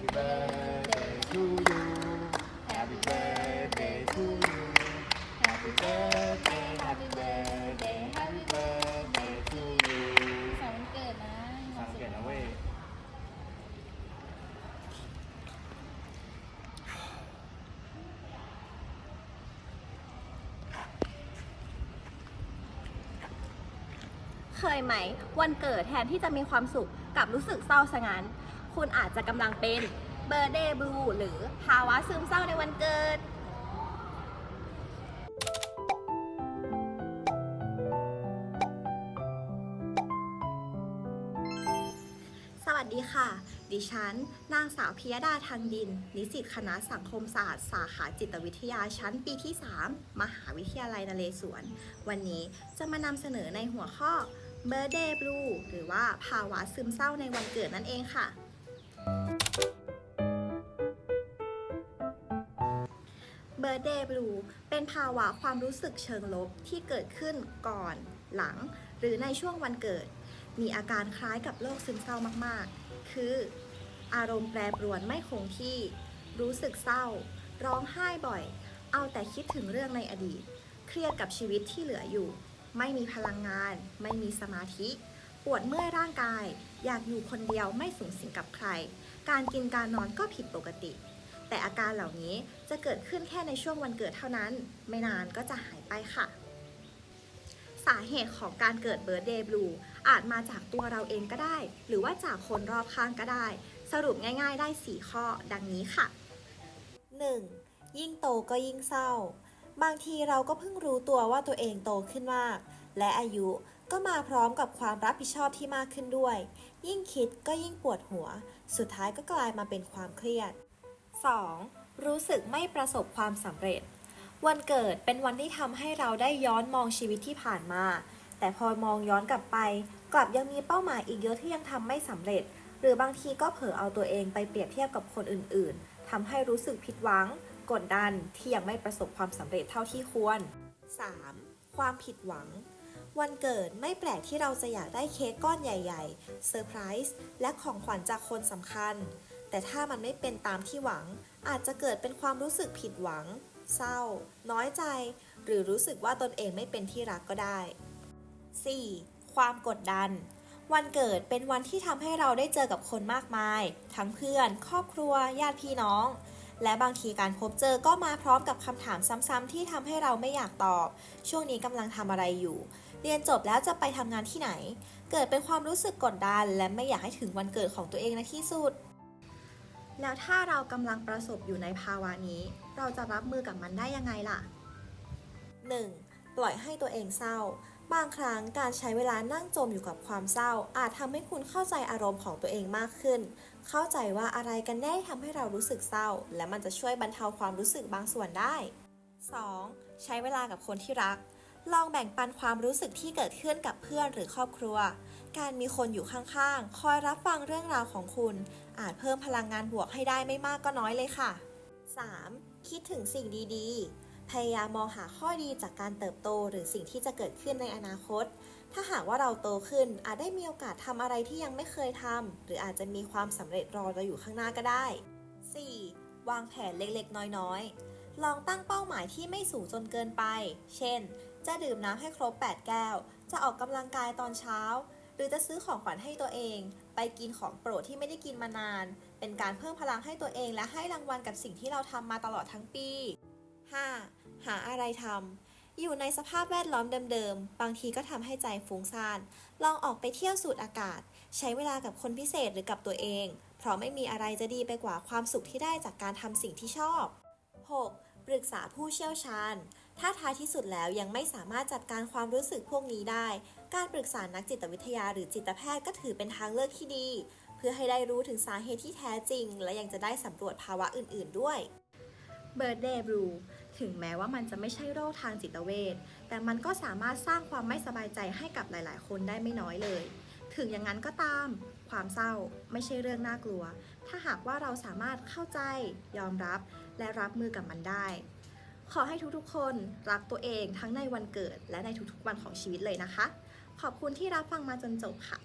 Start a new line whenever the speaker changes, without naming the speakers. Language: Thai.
Happy birthday to you Happy birthday to you Happy birthday Happy birthday Happy birthday to you
สองวันเกิดนะมีค
สั
วาม
ง
สุ
เก
ข
ตนะเว้ย
เคยไหม วันเกิดแทนที่จะมีความสุขกลับรู้สึกเศร้าซะงั้น คุณอาจจะกำลังเป็นเบอร์เดย์บลูหรือภาวะซึมเศร้าในวันเกิด สวัสดีค่ะ ดิฉัน นางสาวพิยดาทางดิน นิสิตคณะสังคมศาสตร์ สาขาจิตวิทยาชั้นปีที่ 3 มหาวิทยาลัยนเรศวร วันนี้จะมานำเสนอในหัวข้อ Birthday Blue หรือว่าภาวะซึมเศร้าในวันเกิดนั่นเองค่ะ Birthday Blue เป็นภาวะความรู้สึกเชิงลบที่เกิดขึ้นก่อน หลัง หรือในช่วงวันเกิด มีอาการคล้ายกับโรคซึมเศร้ามากๆ คือ อารมณ์แปรปรวนไม่คงที่ รู้สึกเศร้า ร้องไห้บ่อย เอาแต่คิดถึงเรื่องในอดีต เครียดกับชีวิตที่เหลืออยู่ ไม่มีพลังงาน ไม่มีสมาธิ ปวดเมื่อยร่างกาย อยากอยู่คนเดียวไม่สูงสิงกับใคร การกินการนอนก็ผิดปกติ แต่อาการเหล่านี้จะเกิดขึ้นแค่ในช่วงวันเกิดเท่านั้น ไม่นานก็จะหายไปค่ะ สาเหตุของการเกิดเบิร์ d เดย์บลูอาจมาจากตัวเราเองก็ได้ หรือว่าจากคนรอบข้างก็ได้ สรุปง่าย ๆ ได้ 4 ข้อดังนี้ค่ะ
1. ยิ่งโตก็ยิ่งเศร้า บางทีเราก็เพิ่งรู้ตัวว่าตัวเองโตขึ้นมาก และอายุก็มาพร้อมกับความรับผิดชอบที่มากขึ้นด้วย ยิ่งคิดก็ยิ่งปวดหัว สุดท้ายก็กลายมาเป็นความเครียด 2. รู้สึกไม่ประสบความสำเร็จ วันเกิดเป็นวันที่ทำให้เราได้ย้อนมองชีวิตที่ผ่านมา แต่พอมองย้อนกลับไป กลับยังมีเป้าหมายอีกเยอะที่ยังทำไม่สำเร็จ หรือบางทีก็เผลอเอาตัวเองไปเปรียบเทียบกับคนอื่น ๆทำให้รู้สึกผิดหวัง กดดันที่ยังไม่ประสบความสำเร็จเท่าที่ควร 3. ความผิดหวัง วันเกิดไม่แปลกที่เราจะอยากได้เค้กก้อนใหญ่ๆเซอร์ไพรส์และของขวัญจากคนสำคัญ แต่ถ้ามันไม่เป็นตามที่หวัง อาจจะเกิดเป็นความรู้สึกผิดหวัง เศร้า น้อยใจ หรือรู้สึกว่าตนเองไม่เป็นที่รักก็ได้ 4. ความกดดันวันเกิดเป็นวันที่ทำให้เราได้เจอกับคนมากมาย ทั้งเพื่อน ครอบครัว ญาติพี่น้อง และบางทีการพบเจอก็มาพร้อมกับคำถามซ้ำๆที่ทำให้เราไม่อยากตอบ ช่วงนี้กำลังทำอะไรอยู่ เรียนจบแล้วจะไปทำงานที่ไหน เกิดเป็นความรู้สึกกดดัน และไม่อยากให้ถึงวันเกิดของตัวเองในที่สุด
แล้วถ้าเรากำลังประสบอยู่ในภาวะนี้ เราจะรับมือกับมันได้ยังไงล่ะ
1. ปล่อยให้ตัวเองเศร้า บางครั้งการใช้เวลานั่งจมอยู่กับความเศร้า อาจทำให้คุณเข้าใจอารมณ์ของตัวเองมากขึ้น เข้าใจว่าอะไรกันแน่ทำให้เรารู้สึกเศร้า และมันจะช่วยบรรเทาความรู้สึกบางส่วนได้ 2. ใช้เวลากับคนที่รัก ลองแบ่งปันความรู้สึกที่เกิดขึ้นกับเพื่อนหรือครอบครัว การมีคนอยู่ข้างๆ คอยรับฟังเรื่องราวของคุณ อาจเพิ่มพลังงานบวกให้ได้ไม่มากก็น้อยเลยค่ะ 3. คิดถึงสิ่งดีๆ พยายามมองหาข้อดีจากการเติบโตหรือสิ่งที่จะเกิดขึ้นในอนาคต ถ้าหากว่าเราโตขึ้นอาจได้มีโอกาสทำอะไรที่ยังไม่เคยทำหรืออาจจะมีความสำเร็จรอเราอยู่ข้างหน้าก็ได้ 4. วางแผนเล็กๆ น้อยๆ ลองตั้งเป้าหมายที่ไม่สูงจนเกินไป เช่น จะดื่มน้ำให้ครบ 8 แก้ว จะออกกำลังกายตอนเช้า หรือจะซื้อของขวัญให้ตัวเอง ไปกินของโปรดที่ไม่ได้กินมานาน เป็นการเพิ่มพลังให้ตัวเองและให้รางวัลกับสิ่งที่เราทำมาตลอดทั้งปีาอะไรทำอยู่ในสภาพแวดล้อมเดิมๆ บางทีก็ทำให้ใจฟุ้งซ่าน ลองออกไปเที่ยวสูดอากาศ ใช้เวลากับคนพิเศษหรือกับตัวเอง เพราะไม่มีอะไรจะดีไปกว่าความสุขที่ได้จากการทำสิ่งที่ชอบ 6. ปรึกษาผู้เชี่ยวชาญ ถ้าท้ายที่สุดแล้วยังไม่สามารถจัดการความรู้สึกพวกนี้ได้ การปรึกษานักจิตวิทยาหรือจิตแพทย์ก็ถือเป็นทางเลือกที่ดี เพื่อให้ได้รู้ถึงสาเหตุที่แท้จริง และยังจะได้สำรวจภาวะอื่น ๆด้วย
Birthday Blue ถึงแม้ว่ามันจะไม่ใช่โรคทางจิตเวชแต่มันก็สามารถสร้างความไม่สบายใจให้กับหลาย ๆ คนได้ไม่น้อยเลย ถึงอย่างนั้นก็ตาม ความเศร้าไม่ใช่เรื่องน่ากลัว ถ้าหากว่าเราสามารถเข้าใจ ยอมรับ และรับมือกับมันได้ ขอให้ทุกๆ คนรักตัวเองทั้งในวันเกิดและในทุกๆ วันของชีวิตเลยนะคะ ขอบคุณที่รับฟังมาจนจบค่ะ